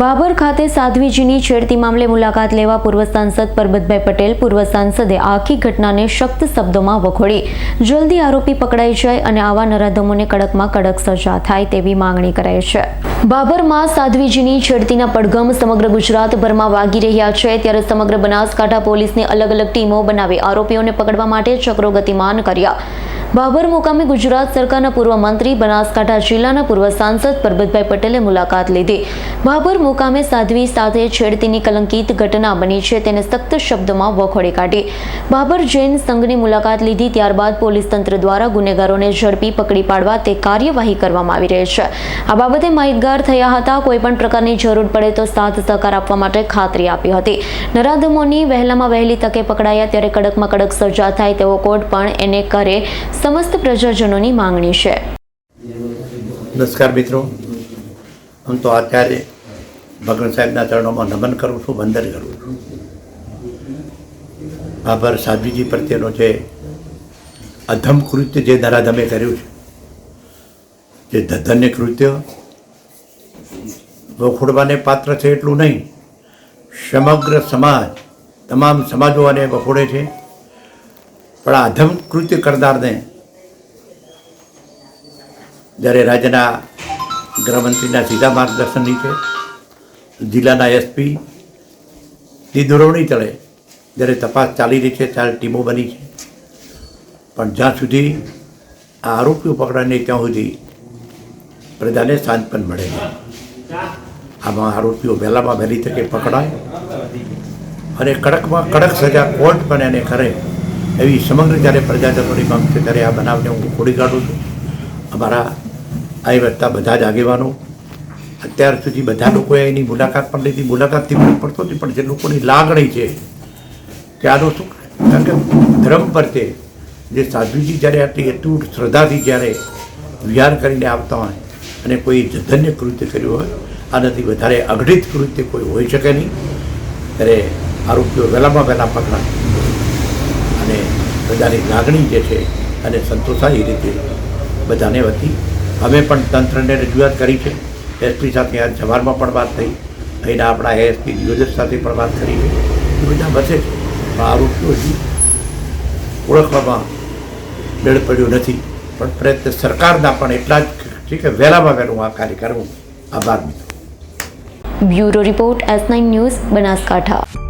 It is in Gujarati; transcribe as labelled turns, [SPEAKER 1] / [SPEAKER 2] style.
[SPEAKER 1] બાબર ખાતે સાધ્વીજીની છેડતી મામલે મુલાકાત લેવા પૂર્વ સાંસદ પરબતભાઈ પટેલ પૂર્વ સાંસદે આખી ઘટનાને શક્ત શબ્દોમાં વખોડી. જલ્દી આરોપી પકડાઈ જાય અને આવા નરાધમોને કડકમાં કડક સજા થાય તેવી માંગણી કરાઈ છે. બાબરમાં સાધ્વીજીની છેડતીના પડઘમ સમગ્ર ગુજરાતભરમાં વાગી રહ્યા છે ત્યારે સમગ્ર બનાસકાંઠા પોલીસની અલગ અલગ ટીમો બનાવી આરોપીઓને પકડવા માટે ચક્રો ગતિમાન કર્યા. બાબર મુકામે ગુજરાત સરકારના પૂર્વ મંત્રી, બનાસકાંઠા જિલ્લાના પૂર્વ સાંસદ પરબતભાઈ પટેલે મુલાકાત લીધી. બાબર મુકામે સાધ્વી સાથે છેડતીની કલંકિત ઘટના બની છે, તેને સખ્ત શબ્દોમાં વખોડી કાઢી. બાબર જૈન સંઘની મુલાકાત લીધી ત્યારબાદ પોલીસ તંત્ર દ્વારા ગુનેગારોને ઝડપી પકડી પાડવા તે કાર્યવાહી કરવામાં આવી રહી છે. આ બાબતે માહિતગાર થયા હતા, કોઈ પણ પ્રકારની જરૂર પડે તો સાથ સહકાર આપવા માટે ખાતરી આપી હતી. નરાધમોની વહેલામાં વહેલી તકે પકડાયા, ત્યારે કડકમાં કડક સજા થાય તેવો કોર્ટ પણ એને કરે સમસ્ત પ્રજાજનોની માંગણી છે.
[SPEAKER 2] નમસ્કાર મિત્રો. હું તો આચાર્ય ભગવાન સાહેબના ચરણોમાં નમન કરું છું, વંદન કરું છું. બાબર સાધ્વીજી પ્રત્યેનો જે અધમ કૃત્ય જે નરાધમે કર્યું છે, જે ધન્ય કૃત્ય વખોડવાને પાત્ર છે એટલું નહીં, સમગ્ર સમાજ, તમામ સમાજો આને વખોડે છે. પણ આ અધમ કૃત્ય કરનારને જ્યારે રાજ્યના ગૃહમંત્રીના સીધા માર્ગદર્શન નીચે જિલ્લાના એસપી ની દોરવણી તળે જ્યારે તપાસ ચાલી રહી છે ત્યારે ટીમો બની છે. પણ જ્યાં સુધી આ આરોપીઓ પકડાય નહીં, ત્યાં સુધી પ્રજાને શાંત પણ મળે આમાં આરોપીઓ વહેલામાં વહેલી તકે પકડાય અને કડકમાં કડક સજા કોર્ટ પણ એને કરે. એવી સમગ્ર જ્યારે પ્રજાજનોની માંગ છે, ત્યારે આ બનાવને હું ખોડી કાઢું છું. અમારા આવી વધતા બધા જ આગેવાનો અત્યાર સુધી બધા લોકોએ એની મુલાકાત પણ લીધી. મુલાકાતથી ફરક પડતો નથી, પણ જે લોકોની લાગણી છે, કે આનો શું કારણ કે ધર્મ પ્રત્યે જે સાધુજી જ્યારે આટલી એટલું શ્રદ્ધાથી જ્યારે વિહાર કરીને આવતા હોય અને કોઈ જધન્ય કૃત્ય કર્યું હોય, આનાથી વધારે અઘટિત કૃત્ય કોઈ હોઈ શકે નહીં. ત્યારે આરોપીઓ વહેલામાં વહેલા પકડાય બધાની લાગણી જે છે અને સંતોષાય એ રીતે બધાને વતી. અમે પણ તંત્રને રજૂઆત કરી છે. એસપી સાથે આજ સવારમાં પણ વાત થઈ. અહીંના આપણા એસપી નિયોજક સાથે પણ વાત કરી છે. એ બધા બસે છે. આરોપીઓ હજી ઓળખવામાં ડળ પડ્યો નથી. પણ પ્રયત્ન સરકારના પણ એટલા જ છે કે વહેલામાં વહેલું આ કાર્ય કરવું આભાર મિત્રો
[SPEAKER 1] bureau report S nine news Banaskantha.